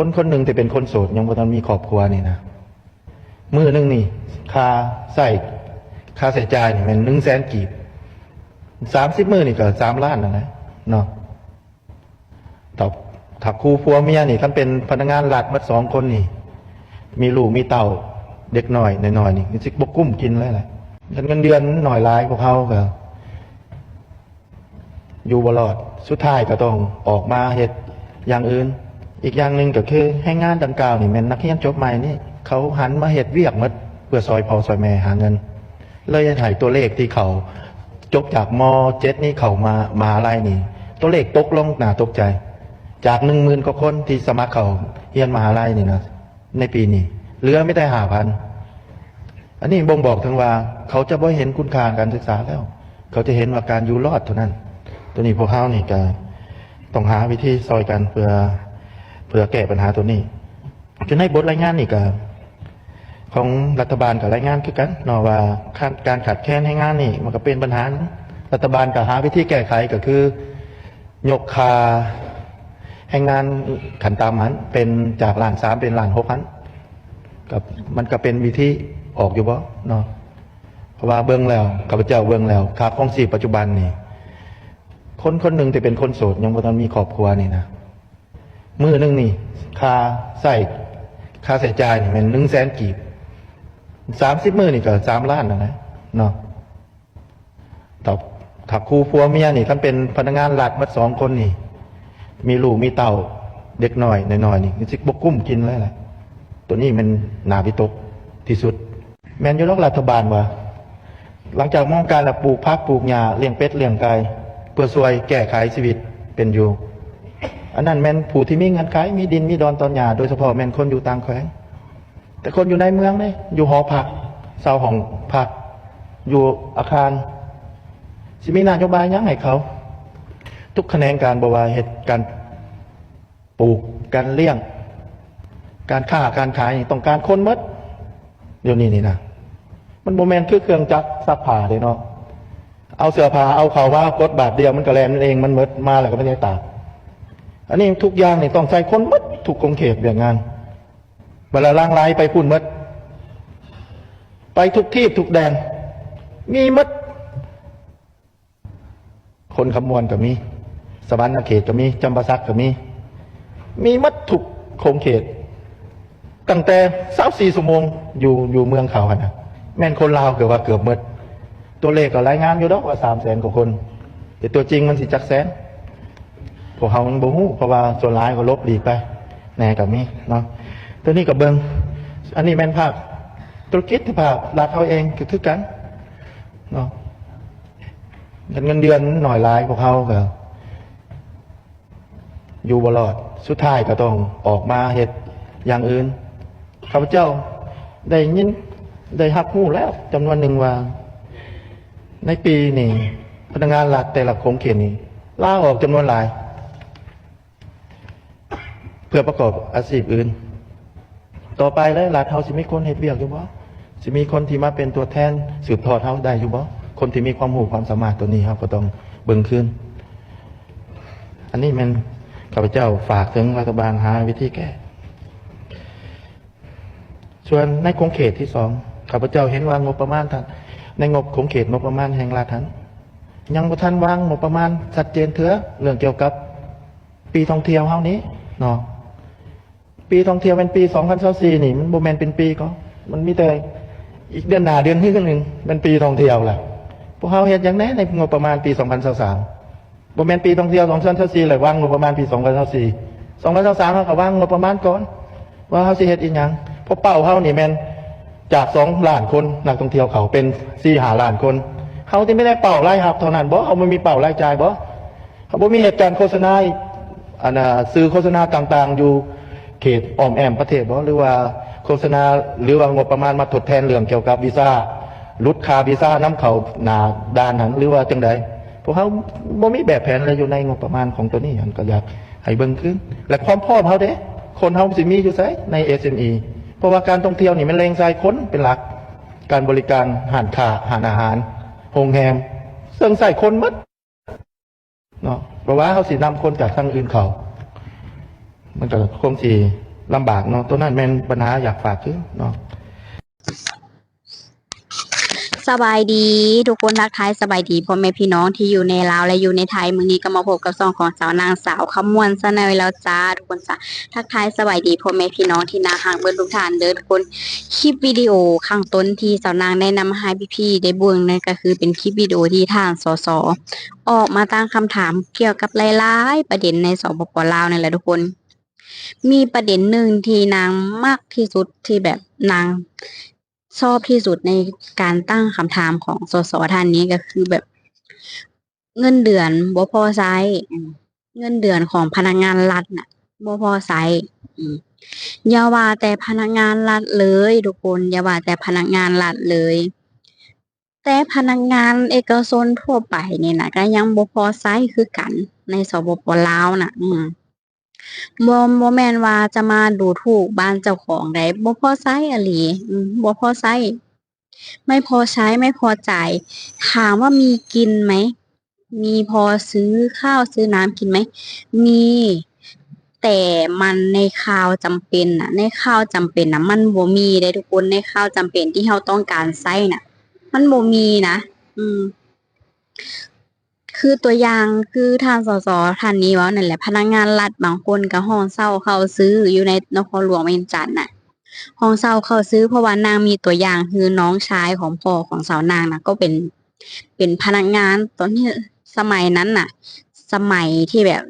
คนคนหนึ่งที่เป็นคนโสดยังบ่ทันมีครอบครัวนี่นะมือหนึ่งนี่ค่าใส่ค่าใส่จ่ายนี่มันหนึ่งแสนกีบสามสิบมือนี่ก็สามล้านนะนะเนาะถ้าถ้าครูพัวเมียนี่ท่านเป็นพนักงานรัฐมาสองคนนี่ มีลูกมีเต่าเด็กหน่อยหน่อยนี่มันสิบกุ้มกินเลยแหละเงินเดือนหน่อยหลายพวกเขาก็อยู่บลอด สุดท้ายก็ต้องออกมาเหตุอย่างอื่น อีกอย่างหนึ่งก็คือให้งานดังกล่าวนี่แม่นนักเรียนจบใหม่นี่เขาหันมาเหตุเวียกมดเพื่อซอยพอซอยแม่หาเงิน เลยจะถ่ายตัวเลขที่เขาจบจากมเจ็ดนี่เขามามาอะไรนี่ ตัวเลขตกลงหนาตกใจ จากหนึ่งหมื่นกว่าคนที่สมัครเขาเรียนมหาลัยนี่นะในปีนี้เหลือไม่ได้หาพันอันนี้บ่งบอกถึงว่า เขาจะบ่เห็นคุณค่าการศึกษาแล้ว เขาจะเห็นว่าการอยู่รอดเท่านั้น ตัวนี้พวกเขานี่ก็ต้องหาวิธีซอยกันเพื่อ เพื่อแก้ปัญหาตัวนี้จนในบทรายงานนี่ก็ของรัฐบาลกับรายงานคือกันเนาะว่าการขาดแคลนให้งานนี่ มันก็เป็นปัญหา รัฐบาลก็หาวิธีแก้ไขก็คือยกคาให้งานขันตามหันเป็นจากล้านสามเป็นล้านหกพันกับมันก็เป็นวิธีออกอยู่บ่เนาะเพราะว่าเบื้องแล้วข้าพเจ้าเบื้องแล้วค่าครองชีพปัจจุบันนี่คนคนหนึ่งที่เป็นคนโสดยังบ่ทันมีครอบครัวนี่นะ มือหนึงนี่ค่าใส่ค่าใส่จ่ายนี่มันหนึ่งแสนกีบสามสิบมือนี่ก็สามล้านนะนะเนาะถ้าถ้าครูพัวเมียนี่ท่านเป็นพนักงานรัฐมาสองคนนี่ มีลูกมีเต่าเด็กหน่อยหน่อยนี่มันสิบกุ้มกินเลยแหละตัวนี้มันหนาพิตกที่สุด แมนยูโรรัฐบาลว่าหลังจากมองการละปลูกพักปลูกหญ้าเลี้ยงเป็ดเลี้ยงไก่เพื่อช่วยแก้ไขชีวิตเป็นอยู่ อันนั้นแมนผู้ที่มีเงินขายมีดินมีดอนตอนหญ้าโดยเฉพาะแมนคนอยู่ต่างแขวงแต่คนอยู่ในเมืองเนี่ยอยู่หอพักเสาห้องพัก อยู่อาคารสิมีนโยบายยังให้เขา ทุกคะแนนการบวาเหตุการปลูกการเลี้ยง การค้าการขายต้องการคนมดเดี๋ยวนี้นี่นะมันโมเมนต์คือเครื่องจักรซักผ้าเลยเนาะเอาเสื้อผ้าเอาเขาว่ากดบาทเดียวมันก็แลนเองมันมดมาแล้วก็ไม่ได้ตาก อันนี้ทุกอย่างนี่ต้องใส่คนหมดถูกกงเขตอย่างงานเวลาล่างไลไปพุ่นหมดไปทุกที่ทุกแดน มีหมดคนคำมวณก็มีสวรรค์เขตก็มีจำปาสักก็มี มีมัดถูกโคงเขต ตั้งแต่สามสี่ชั่วโมงอยู่อยู่เมืองเขาอะนะแม่นคนลาวเกือบว่าเกือบมดตัวเลขก็รายงานอยู่ดอกว่าสามแสนกว่าคน แต่ตัวจริงมันสิจักแสน พวกเขามันบ่ฮู้เพราะว่าส่วนร้ายก็ลบหลีไปแน่กับมีเนาะตัวนี้กับเบิงอันนี้แม่นภาพธุรกิจที่ภาพรัฐเขาเองคือคือกันเนาะเงินเดือนหน่อยหลายพวกเขาก็อยู่บลอดสุดท้ายก็ต้องออกมาเหตุอย่างอื่นข้าพเจ้าได้ยินได้หักหูแล้วจำนวนหนึ่งว่า ในปีนี้พนักงานรัฐแต่ละโครงเขตนี้ลาออกจำนวนหลาย เพื่อประกอบอาชีพอื่น ต่อไปแล้วรัฐเฮาสิมีคนเฮ็ดเวียกอยู่บ่สิมีคนที่มาเป็นตัวแทนสืบทอดเฮาได้อยู่บ่คนที่มีความรู้ความสามารถตัวนี้เฮาก็ต้องเบิ่งขึ้น อันนี้มันข้าพเจ้าฝากถึงรัฐบาลหาวิธีแก้ส่วนในคงเขตที่สองข้าพเจ้าเห็นว่างบประมาณท่านในงบคงเขตงบประมาณแห่งรัฐท่านยังบ่ทันวางงบประมาณชัดเจนเถอะเรื่องเกี่ยวกับปีท่องเที่ยวเฮานี้เนาะ ปีท่องเที่ยวเป็นปี2024นี่ มันบ่แมนเป็นปีก็ มันมีแต่อีกเดือนหนาเดือนที่นึงเป็นปีท่องเที่ยวแหละพวกเฮาเฮ็ดอย่างแน่ในงบประมาณปี2023บ่แมนปีท่องเที่ยว2024เลยว่างงบประมาณปี2024 2023เฮาก็ว่างงบประมาณก่อน ว่าเฮาสิเฮ็ดอีหยังเพราะเป้าเฮานี่แมนจาก2ล้านคนนักท่องเที่ยวเขาเป็น4 5ล้านคนเฮาที่ไม่ได้เป้ารายรับเท่านั้นบ่เฮาบ่มีเป้ารายจ่ายบ่เฮาบ่มีเหตุการณ์โฆษณาอันซื้อโฆษณาต่าง ๆ อยู่ เขตอ้อมแอมประเทศบ่หรือว่าโฆษณาหรือว่างบประมาณมาทดแทนเรื่องเกี่ยวกับวีซ่าลดค่าวีซ่านํเขาหนาด้านนั้นหรือว่าจังใดพวกเขาบ่มีแบบแผนอะไรอยู่ในงบประมาณของตัวนี้อันก็อยากให้เบิ่งขึ้น และความพร้อมเขาเด้คนเขาสิมีอยู่ไสใน SME เพราะว่าการท่องเที่ยวนี่มันแรงใจคนเป็นหลัก การบริการหารค้าหารอาหารโรงแรมเสื่องใส่คนหมดเนาะเพราะว่าเขาสินำคนจากทางอื่นเขา มันก็คงสิลำบากเนาะตัวนั้นแม่นปัญหาอยากฝากคือเนาะสบายดีทุกคนทักทายสบายดีพ่อแม่พี่น้องที่อยู่ในลาวและอยู่ในไทยมื้อนี้ก็มาพบกับซองของสาวนางสาวขมวนซะหน่อยแล้วจ้าทุกคนจ้าทักทายสบายดีพ่อแม่พี่น้องที่นาห่างเบิ่ทุกท่านเด้อทุกคนคลิปวิดีโอข้างต้นที่สาวนางได้นำให้พี่ๆได้เบิ่งนั่นก็คือเป็นคลิปวิดีโอที่ทางสสออกมาตั้งคำถามเกี่ยวกับหลายๆประเด็นในสปปลาวนั่นแหละทุกคน มีประเด็นหนึ่งที่นางมากที่สุดที่แบบนางชอบที่สุดในการตั้งคำถามของสสท่านนี้ก็คือแบบเงินเดือนบ่พอใช้เงินเดือนของพนักงานรัฐน่ะบ่พอใช้อย่าว่าแต่พนักงานรัฐเลยทุกคนอย่าว่าแต่พนักงานรัฐเลย แต่พนักงานเอกชนทั่วไปเนี่ยนะก็ยังบ่พอใช้คือกันในสปปลาวน่ะ อืม บ่บ่แม่นว่าจะมาดูถูกบ้านเจ้าของได้บ่พอใช้อะหลีอืมบ่พอใช้ไม่พอใช้ไม่พอจ่ายถามว่ามีกินไหม มีพอซื้อข้าวซื้อน้ำกินไหม มี แต่มันในข้าวจำเป็นน่ะ ในข้าวจำเป็นน่ะ มันบ่มีเด้ทุกคนในข้าวจำเป็นที่เราต้องการใช้น่ะ มันบ่มีนะ อืม คือตัวอย่างคือทางสสท่านนี้ว่านั่นแหละ พนักงานรัฐบางคนก็ห้องเช่าเข้าซื้ออยู่ในนครหลวงเวียงจันทน์น่ะห้องเช่าเข้าซื้อเพราะว่านางมีตัวอย่างคือน้องชายของพ่อของสาวนางนะก็เป็น เป็นพนักงานตอนที่สมัยนั้นน่ะ สมัยที่แบบ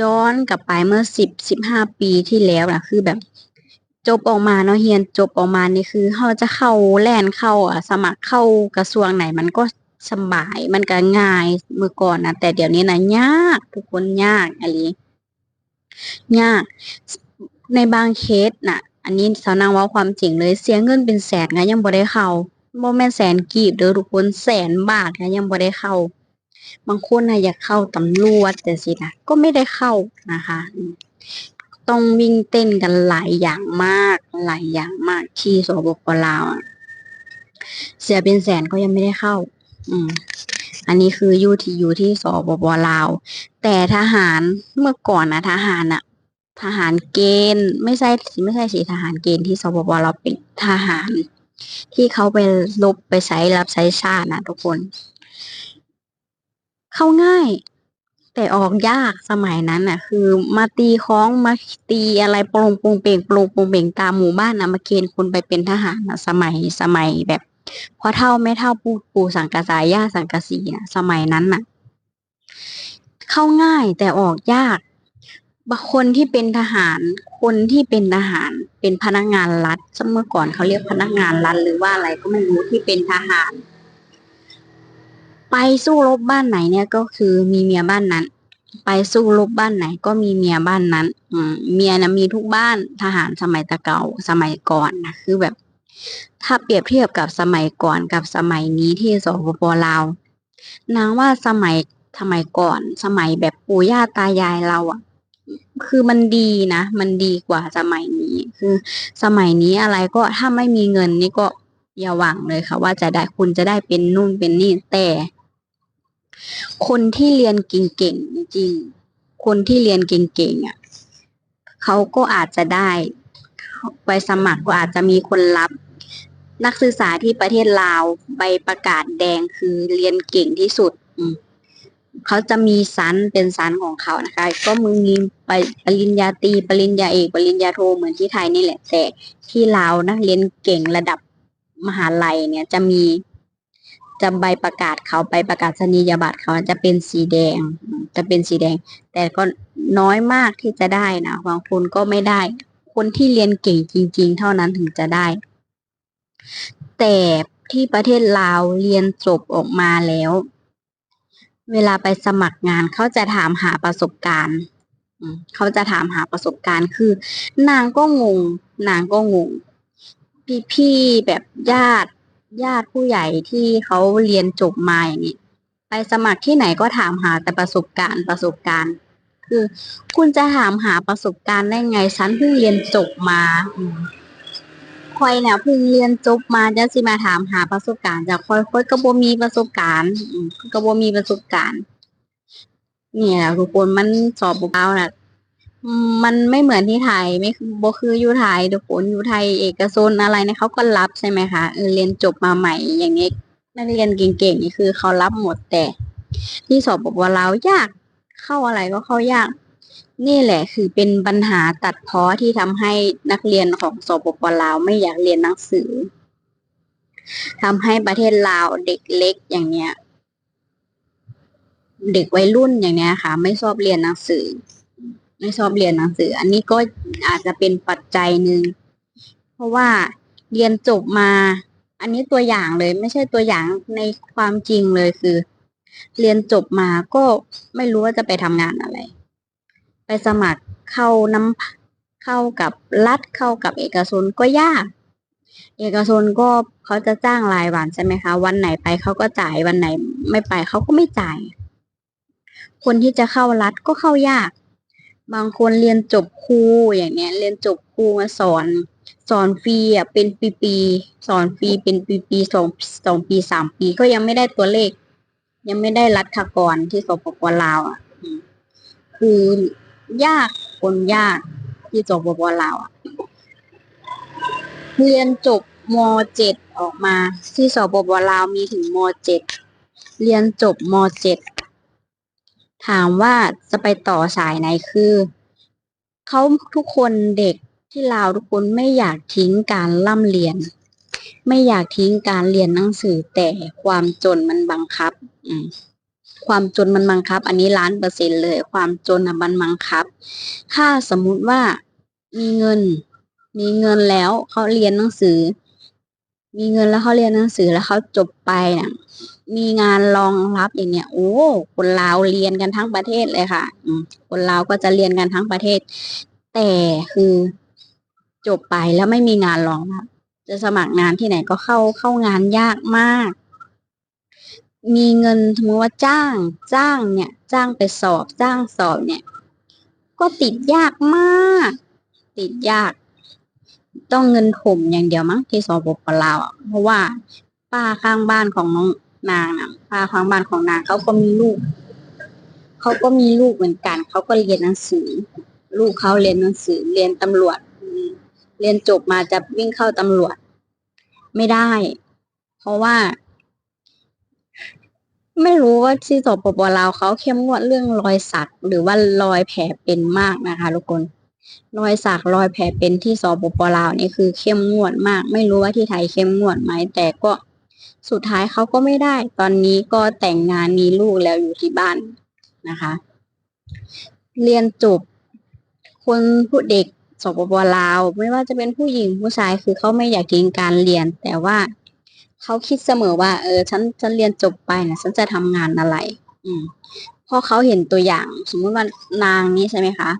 ย้อนกลับไปเมื่อสิบสิบห้าปีที่แล้วน่ะคือแบบ จบออกมาเนาะเฮียนจบออกมานี่คือเขาจะเข้าแลนเข้าอะ สมัครเข้ากระทรวงไหนมันก็ สบายมันก็ง่ายเมื่อก่อนนะแต่เดี๋ยวนี้นะยากทุกคนยากอะไรยาก ในบางเคสน่ะ อันนี้สาวนางว่าความจริงเลยเสียเงินเป็นแสนก็ยังบ่ได้เข้าบ่แม่แสนกีบเด้อทุกคนแสนบาทก็ยังบ่ได้เข้า บางคนนะอยากเข้าตำรวจแต่สินะก็ไม่ได้เข้านะคะ ต้องวิ่งเต้นกันหลายอย่างมาก หลายอย่างมากที่สปปลาวเสียเป็นแสนก็ยังไม่ได้เข้า อืมอันนี้คืออยู่ที่อยู่ที่สปปลาว แต่ทหารเมื่อก่อนนะทหารอะทหารเกณฑ์ไม่ใช่ไม่ใช่สิทหารเกณฑ์ที่สปปลาวเป็นทหาร ที่เขาไปลบไปใช้รับใช้ชาตินะทุกคน เข้าง่าย แต่ออกยากสมัยนั้นน่ะ คือมาตีค้องมาตีอะไรปรงปรงเป่งปรงปรงเป่งตามหมู่บ้านนะมาเกณฑ์คนไปเป็นทหารนะสมัยสมัยแบบ พอเท่าไม่เท่าปู่ปู่สังกะสายย่าสังกะสีนะสมัยนั้นน่ะเข้าง่ายแต่ออกยากบางคนที่เป็นทหาร คนที่เป็นทหารเป็นพนักงานรัฐเมื่อก่อนเขาเรียกพนักงานรัฐหรือว่าอะไรก็ไม่รู้ที่เป็นทหาร ไปสู้รบบ้านไหนเนี่ยก็คือมีเมียบ้านนั้น ไปสู้รบบ้านไหน ก็มีเมียบ้านนั้น อืมเมียนะมีทุกบ้านทหารสมัยตะเกาสมัยก่อนนะคือแบบ ถ้าเปรียบเทียบกับสมัยก่อนกับสมัยนี้ที่สปปลาวนางว่าสมัยสมัยก่อนสมัยแบบปู่ย่าตายายเราอะคือมันดีนะ มันดีกว่าสมัยนี้ คือสมัยนี้อะไรก็ถ้าไม่มีเงินนี่ก็อย่าหวังเลยค่ะ ว่าจะได้คุณจะได้เป็นนู่นเป็นนี่แต่ คนที่เรียนเก่งๆจริงคนที่เรียนเก่งๆอะเขาก็อาจจะได้ ไปสมัครก็อาจจะมีคนรับ นักศึกษาที่ประเทศลาวใบประกาศแดงคือเรียนเก่งที่สุดอืเขาจะมีสันเป็นสันของเขานะคะ ก็มึงมีไปปริญญาตรีปริญญาเอกปริญญาโทเหมือนที่ไทยนี่แหละแต่ที่ลาวนักเรียนเก่งระดับมหาลัยเนี่ยจะมีจะใบประกาศเขาใบประกาศนียบัตรเขาจะเป็นสีแดง จะเป็นสีแดง แต่ก็น้อยมากที่จะได้นะบางคนก็ไม่ได้ คนที่เรียนเก่งจริง ๆ เท่านั้นถึงจะได้ แต่ที่ประเทศลาวเรียนจบออกมาแล้ว เวลาไปสมัครงานเขาจะถามหาประสบการณ์เขาจะถามหาประสบการณ์คือ นางก็งง นางก็งง พี่ๆแบบญาติญาติผู้ใหญ่ที่เขาเรียนจบมาอย่างนี้ไปสมัครที่ไหนก็ถามหาแต่ประสบการณ์ประสบการณ์ คือ คุณจะถามหาประสบการณ์ได้ไงฉันเพิ่งเรียนจบมา คอยเนี่ยเพิ่งเรียนจบมาจะสิมาถามหาประสบการณ์จากคอยคอยก็บ่มีประสบการณ์อืมก็บ่มีประสบการณ์ เนี่ยทุกคนมันสอบบ่เอาน่ะมันไม่เหมือนที่ไทยไม่บ่คืออยู่ไทยทุกคนอยู่ไทยเอกชนอะไรเนี่ยเขาก็รับใช่ไหมคะเออเรียนจบมาใหม่อย่างนี้นักเรียนเก่งๆนี่คือเขารับหมดแต่ ที่สปปลาวยากเข้าอะไรก็เข้ายาก นี่แหละคือเป็นปัญหาตัดเพ้อที่ทำให้นักเรียนของสปปลาวไม่อยากเรียนหนังสือทำให้ประเทศลาวเด็กเล็กอย่างเนี้ย เด็กวัยรุ่นอย่างเนี้ยค่ะ ไม่ชอบเรียนหนังสือ ไม่ชอบเรียนหนังสือ อันนี้ก็อาจจะเป็นปัจจัยหนึ่งเพราะว่าเรียนจบมา อันนี้ตัวอย่างเลย ไม่ใช่ตัวอย่างในความจริงเลยคือ เรียนจบมาก็ไม่รู้ว่าจะไปทำงานอะไร ไปสมัครเข้าน้ำเข้ากับรัฐเข้ากับเอกชนก็ยาก เอกชนก็เขาจะจ้างรายวันใช่ไหมคะ วันไหนไปเขาก็จ่ายวันไหนไม่ไปเขาก็ไม่จ่าย คนที่จะเข้ารัฐก็เข้ายาก บางคนเรียนจบครูอย่างเนี้ย เรียนจบครูมาสอนสอนฟรีอะเป็นปีๆสอนฟรีเป็นปีๆสองสองปีสามปีก็ยังไม่ได้ตัวเลข ยังไม่ได้รัฐกรที่สปปลาวอะคือ ยากคนยากที่สปปลาวอะเรียนจบมเจ็ดออกมาที่สปปลาวมีถึงมเจ็ดเรียนจบมเจ็ดถามว่าจะไปต่อสายไหนคือเขาทุกคนเด็กที่ลาวทุกคนไม่อยากทิ้งการล่ำเรียน ไม่อยากทิ้งการเรียนหนังสือแต่ความจนมันบังคับ อืม ความจนมันบังคับ อันนี้ล้านเปอร์เซ็นต์เลย ความจนอะมันบังคับ ถ้าสมมุติว่ามีเงิน มีเงินแล้วเขาเรียนหนังสือ มีเงินแล้วเขาเรียนหนังสือแล้วเขาจบไปน่ะ มีงานรองรับอย่างเนี้ย โอ้ คนลาวเรียนกันทั้งประเทศเลยค่ะคนลาวก็จะเรียนกันทั้งประเทศ แต่คือจบไปแล้วไม่มีงานรองรับจะสมัครงานที่ไหนก็เข้าเข้างานยากมาก มีเงินสมมติว่าจ้าง จ้างเนี่ย จ้างไปสอบ จ้างสอบเนี่ย ก็ติดยากมาก ติดยาก ต้องเงินถมอย่างเดียวมั้งที่สปปลาวเพราะว่าป้าข้างบ้านของน้องนางน่ะป้าข้างบ้านของนางเขาก็มีลูกเขาก็มีลูกเหมือนกันเขาก็เรียนหนังสือ ลูกเขาเรียนหนังสือ เรียนตำรวจเรียนจบมาจะวิ่งเข้าตำรวจ ไม่ได้ เพราะว่า ไม่รู้ว่าที่สปปลาวเขาเข้มงวดเรื่องรอยสักหรือว่ารอยแผลเป็นมากนะคะทุกคนรอยสักรอยแผลเป็นที่สปปลาวนี่คือเข้มงวดมาก ไม่รู้ว่าที่ไทยเข้มงวดไหมแต่ก็สุดท้ายเขาก็ไม่ได้ ตอนนี้ก็แต่งงานมีลูกแล้วอยู่ที่บ้านนะคะ เรียนจบคนผู้เด็กสปปลาว ไม่ว่าจะเป็นผู้หญิงผู้ชายคือเขาไม่อยากทิ้งการเรียน แต่ว่า เขาคิดเสมอว่า เออ ฉันฉันเรียนจบไปนะฉันจะทำงานอะไร อืมเพราะเขาเห็นตัวอย่าง สมมุติว่านางนี้ใช่ไหมคะ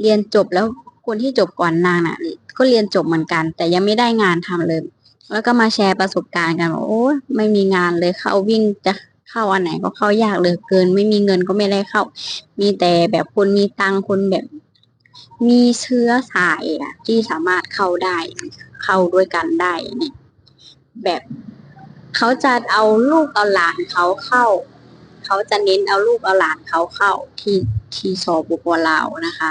เรียนจบแล้วคนที่จบก่อนนางน่ะ ก็เรียนจบเหมือนกัน แต่ยังไม่ได้งานทำเลย แล้วก็มาแชร์ประสบการณ์กันว่าโอ้ไม่มีงานเลยเข้าวิ่งจะเข้าอันไหนก็เข้ายากเหลยเกิน ไม่มีเงินก็ไม่ได้เข้า มีแต่แบบคนมีตังค์คนแบบ มีเชื้อสายอะที่สามารถเข้าได้ เข้าด้วยกันได้เนี่ยแบบ เขาจะเอาลูกเอาหลานเขาเข้า เขาจะเน้นเอาลูกเอาหลานเขาเข้าที่ที่สปปลาวนะคะ